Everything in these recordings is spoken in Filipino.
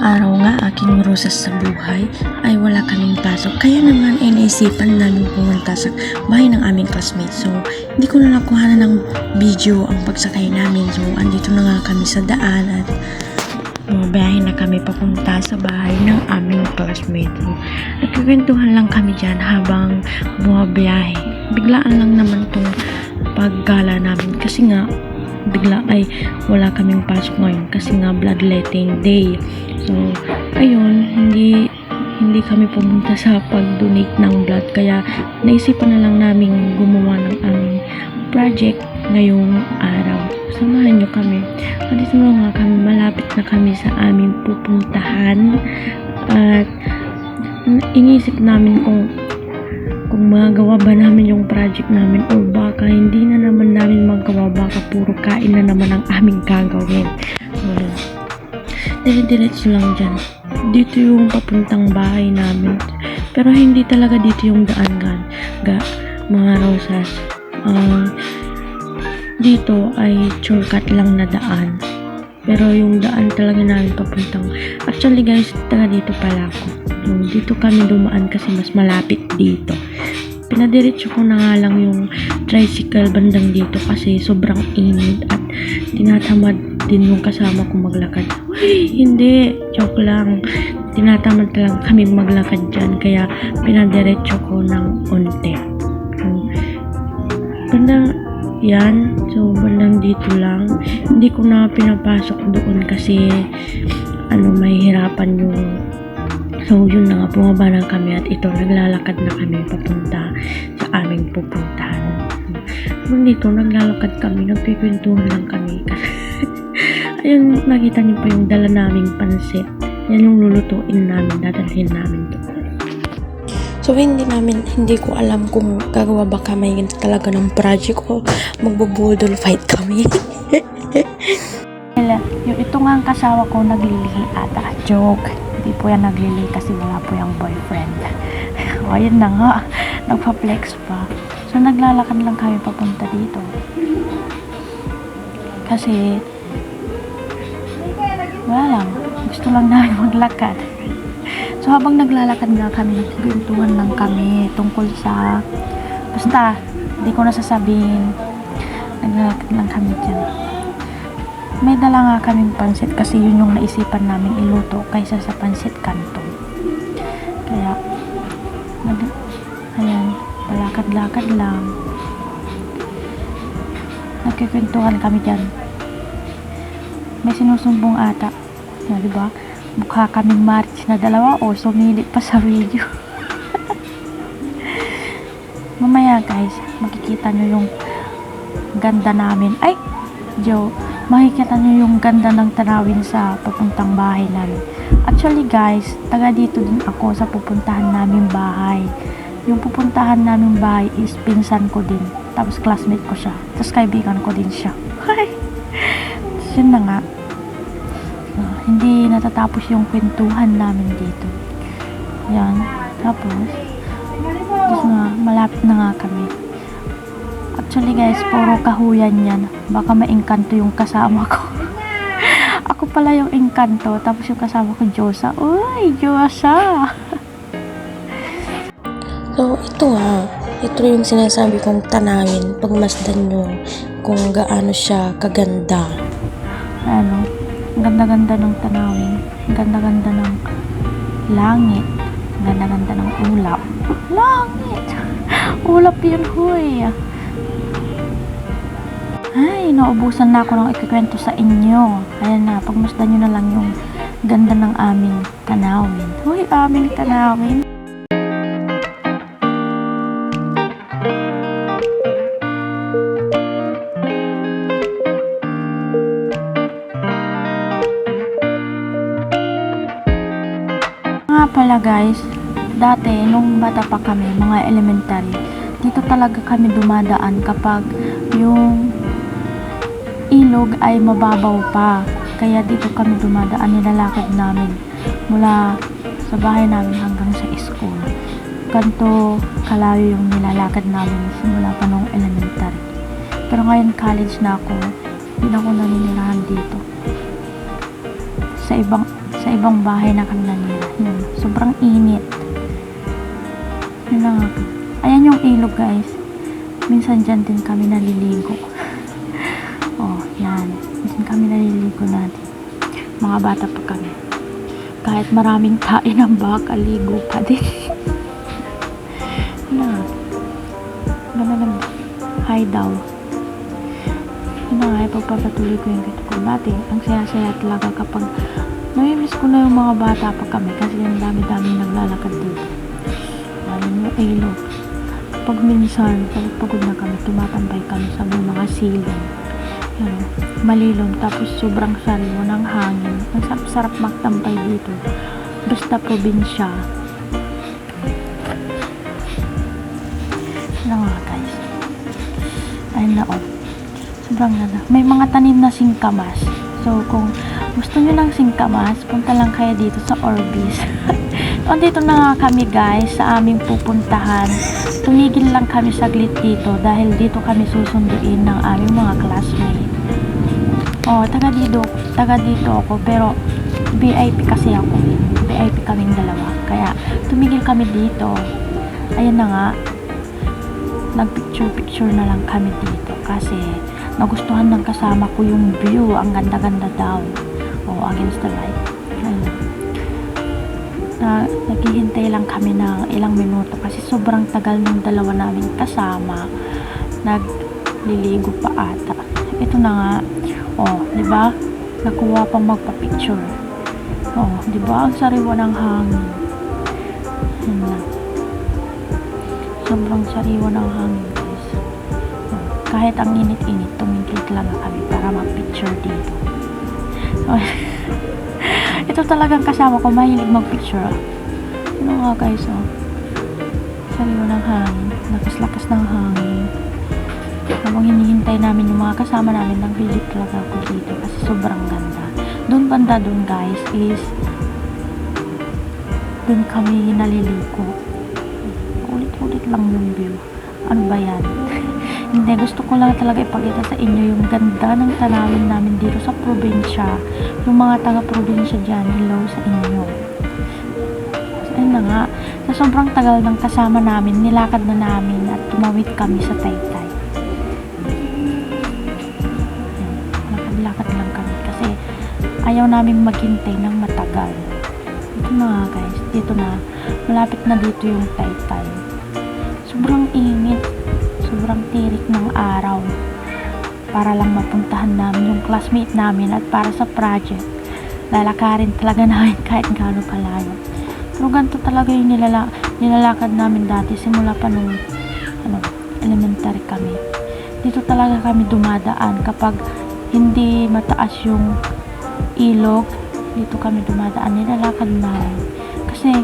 Araw nga aking rusas sa buhay ay wala kaming pasok. Kaya naman ay naisipan namin pumunta sa bahay ng aming classmate. So, hindi ko na nakuha ng video ang pagsakay namin. So, andito na nga kami sa daan at bumabiyahe na kami papunta sa bahay ng aming classmate. So, nagkikwentuhan lang kami dyan habang bumabiyahe. Biglaan lang naman tong paggala namin kasi nga bigla ay wala kaming pasok ngayon kasi nga bloodletting day. So, ayun, hindi hindi kami pumunta sa pag-donate ng blood kaya naisipan na lang namin gumawa ng aming project ngayong araw. Samahan nyo kami. Dito na nga kami, malapit na kami sa aming pupuntahan at inisip namin kung kung magagawa ba namin yung project namin o baka hindi na naman namin magawa baka puro kain na naman ang aming gagawin. So, dire-diretso lang dyan. Dito yung papuntang bahay namin. Pero hindi talaga dito yung daan gan ga mga rosas. Ah, dito ay shortcut lang na daan pero yung daan talaga namin papuntang actually guys taga dito pala ako dito kami dumaan kasi mas malapit dito pinadiretso ko na nga lang yung tricycle bandang dito kasi sobrang init at tinatamad din yung kasama ko maglakad. Uy, hindi, joke lang. Tinatamad lang kami maglakad dyan kaya pinadiretso ko ng. So, bandang yan, so bandang dito lang. Hindi ko na pinapasok doon kasi ano, mahihirapan yung So, yun na nga, bumaba na kami at ito, naglalakad na kami papunta sa aming pupuntahan. Nung dito, naglalakad kami, nagpipintuhan lang kami. Ayun, nakita niyo pa yung dala naming pansit. Yan yung lulutuin namin, dadalhin namin doon. So, hindi namin, hindi ko alam kung gagawa ba kami talaga ng project o magbubudol fight kami. Yung ito nga ang kasawa ko naglilihi ata. Joke. Hindi po yan naglilihi kasi wala po yung boyfriend. o, ayun na nga. Nagpa-flex pa. So, naglalakad lang kami papunta dito. Kasi, wala lang. Gusto lang namin maglakad. So, habang naglalakad nga kami, nagkikwentuhan lang kami tungkol sa, basta, hindi ko na sasabihin. Naglalakad lang kami dyan may dala nga kaming pansit kasi yun yung naisipan naming iluto kaysa sa pansit kanto. Kaya, nag, ayan, palakad-lakad lang. Nagkikwentuhan kami dyan. May sinusumbong ata. Na, di ba? Mukha kaming march na dalawa o sumilip pa sa video. Mamaya guys, makikita nyo yung ganda namin. Ay! Joe, makikita nyo yung ganda ng tanawin sa papuntang bahay namin. Actually guys, taga dito din ako sa pupuntahan namin bahay. Yung pupuntahan namin bahay is pinsan ko din. Tapos classmate ko siya. Tapos kaibigan ko din siya. Hi! Yun na nga. Hindi natatapos yung kwentuhan namin dito. Yan. Tapos, tapos nga, malapit na nga kami. Actually guys, puro kahuyan yan. Baka maingkanto yung kasama ko. Ako pala yung engkanto, tapos yung kasama ko, Diyosa. Uy, Diyosa! So, ito nga, ito yung sinasabi kong tanawin pagmasdan nyo kung gaano siya kaganda. Ano, ganda-ganda ng tanawin. Ganda-ganda ng langit. Ang ganda-ganda ng ulap. Langit! Ulap yun, huy! Ay, naubusan na ako ng ikikwento sa inyo. Ayan na, pagmasdan nyo na lang yung ganda ng aming tanawin. Huy, aming tanawin. Pala guys, dati nung bata pa kami, mga elementary, dito talaga kami dumadaan kapag yung ilog ay mababaw pa. Kaya dito kami dumadaan, nilalakad namin mula sa bahay namin hanggang sa school. Ganto kalayo yung nilalakad namin simula pa nung elementary. Pero ngayon college na ako, hindi na ako naninirahan dito. Sa ibang sa ibang bahay na kami nanira. Yun, sobrang init. Yun na nga. Ayan yung ilog guys. Minsan dyan din kami naliligo. oh, yan. Minsan kami naliligo natin. Mga bata pa kami. Kahit maraming kain ng baka, ligo pa din. Yun na nga. Ganda ng hi daw. Yun na nga, ipagpapatuloy ko yung ko. Dati, ang saya-saya talaga kapag namimiss ko na yung mga bata pa kami kasi ang dami-dami naglalakad dito. Lalo yung ilog. Kapag minsan, kapag pagod na kami, tumatambay kami sa mga silong. Yan, malilom, tapos sobrang sariwa ng hangin. Ang sarap-sarap magtambay dito. Basta probinsya. Ano nga guys? Ayun na oh. Sobrang ganda. May mga tanim na singkamas. So, kung gusto nyo ng singkamas, punta lang kayo dito sa Orbis. Andito na nga kami guys sa aming pupuntahan. Tumigil lang kami saglit dito dahil dito kami susunduin ng aming mga classmate. Oh, taga dito, taga dito ako pero VIP kasi ako. VIP kaming dalawa. Kaya tumigil kami dito. Ayan na nga. Nagpicture-picture na lang kami dito kasi nagustuhan ng kasama ko yung view. Ang ganda-ganda daw. Oh, against the light. Ayun. Na, naghihintay lang kami ng ilang minuto kasi sobrang tagal ng dalawa namin kasama. Nagliligo pa ata. Ito na nga. Oh, di ba? Nakuha pang magpa-picture. Oh, di ba? Ang sariwa ng hangin. Yun na. Sobrang sariwa ng hangin, kahit ang init-init, tumingkit lang kami para mag-picture dito. Oh, ito talagang kasama ko, mahilig mag-picture. ah. Ano nga, guys, oh. Sariwa ng hangin. Lakas-lakas ng hangin habang hinihintay namin yung mga kasama namin ng video talaga ako dito kasi sobrang ganda doon banda doon guys is doon kami naliligo ulit-ulit lang yung view ano ba yan hindi gusto ko lang talaga ipakita sa inyo yung ganda ng tanawin namin dito sa probinsya. Yung mga taga probinsya dyan hello sa inyo. Ayun na nga. Sa sobrang tagal ng kasama namin nilakad na namin at tumawid kami sa taytay. Lakad-lakad lang kami kasi ayaw namin maghintay ng matagal. Ito na nga guys, dito na, malapit na dito yung taytay. Sobrang init, sobrang tirik ng araw para lang mapuntahan namin yung classmate namin at para sa project. Lalakarin talaga namin kahit gaano kalayo. Pero ganito talaga yung nilala, nilalakad namin dati simula pa nung ano, elementary kami. Dito talaga kami dumadaan kapag hindi mataas yung ilog dito kami dumadaan nilalakad namin kasi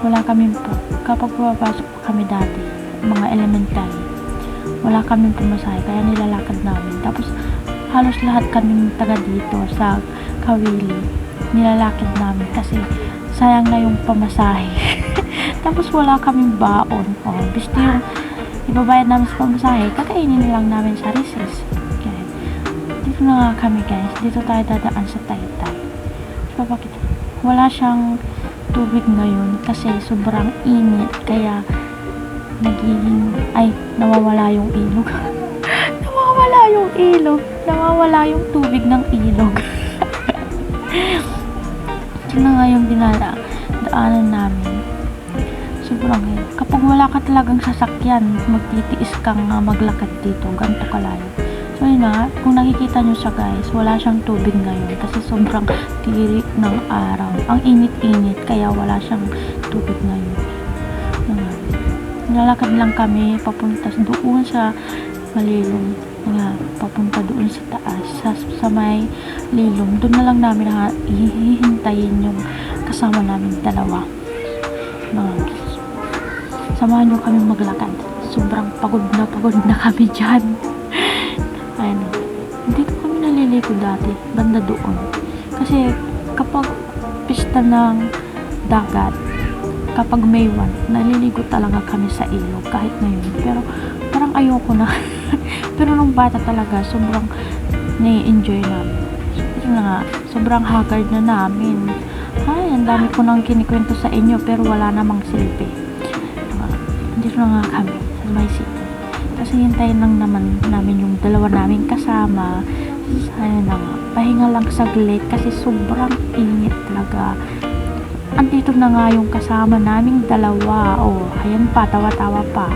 wala kami po kapag pumapasok pa kami dati mga elementary wala kami pumasahe kaya nilalakad namin. Tapos halos lahat kami taga dito sa Kawili nilalakad namin kasi sayang na yung pamasahe. Tapos wala kaming baon. Oh, gusto yung ibabayad namin sa pamasahe kakainin na lang namin sa recess. Kaya, dito na nga kami guys. Dito tayo dadaan sa taytay. So bakit? Wala siyang tubig ngayon kasi sobrang init kaya nagiging ay nawawala yung ilog nawawala yung ilog nawawala yung tubig ng ilog ito na nga yung dinala daanan namin sobrang hirap. Kapag wala ka talagang sasakyan, magtitiis kang uh, maglakad dito, ganito kalayo. So yun na, kung nakikita nyo siya guys, wala siyang tubig ngayon kasi sobrang tirik ng araw. Ang init-init, kaya wala siyang tubig ngayon. Nilalakad lang kami papunta doon sa malilong nga, papunta doon sa taas, sa, sa may lilong. Doon na lang namin ha, hihintayin yung kasama namin dalawa. Mga samahan nyo kami maglakad. Sobrang pagod na pagod na kami dyan. Ayun. Dito kami naliligo dati, banda doon. Kasi kapag pista ng dagat, kapag May 1, naliligo talaga kami sa ilog kahit ngayon. Pero parang ayoko na. Pero nung bata talaga, sobrang nai-enjoy namin. Ito na nga, sobrang haggard na namin. Ay, ang dami ko nang kinikwento sa inyo pero wala namang silbi. Uh, na nga kami sa Dubai City. Kasi hintayin lang naman namin yung dalawa namin kasama. Ayun na nga, pahinga lang saglit kasi sobrang init talaga. Andito na nga yung kasama naming dalawa. Oh, ayan pa, tawa-tawa pa.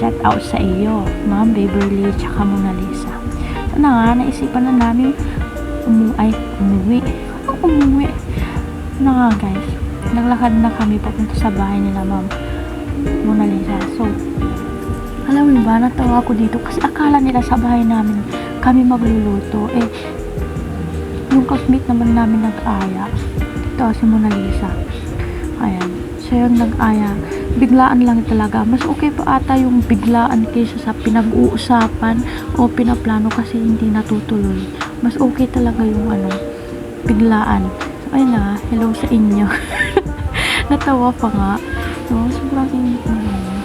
Shout out sa iyo, Ma'am Beverly tsaka Mona Lisa. Ito na nga, naisipan na namin umu ay, umuwi. Ano umuwi? Na nga guys, naglakad na kami papunta sa bahay nila Ma'am Mona Lisa. So, alam mo ba, natawa ako dito kasi akala nila sa bahay namin kami magluluto. Eh, yung classmate naman namin nag-aya. Ito si Mona Lisa. Ayan. Siya yung nag-aya. Biglaan lang talaga. Mas okay pa ata yung biglaan kaysa sa pinag-uusapan o pinaplano kasi hindi natutuloy. Mas okay talaga yung ano, biglaan. So, ayun na. Hello sa inyo. Natawa pa nga. So, sobrang init na ngayon.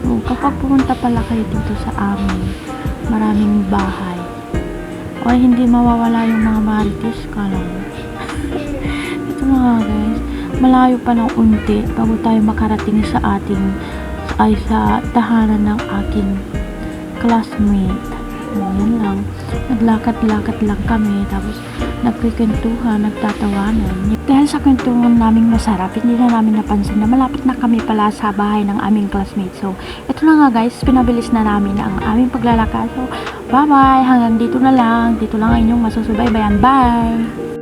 So, kapag pumunta pala kayo dito sa amin, maraming bahay. O hindi mawawala yung mga marites ka lang. Ito mga guys, malayo pa ng unti bago tayo makarating sa ating ay sa tahanan ng aking classmate. Yun lang. Naglakad-lakad lang kami tapos nagkikwentuhan, nagtatawanan. Dahil sa kwentuhan naming masarap, hindi na namin napansin na malapit na kami pala sa bahay ng aming classmate. So, ito na nga guys, pinabilis na namin ang aming paglalakad. So, bye-bye! Hanggang dito na lang. Dito lang ang inyong masusubaybayan. Bye!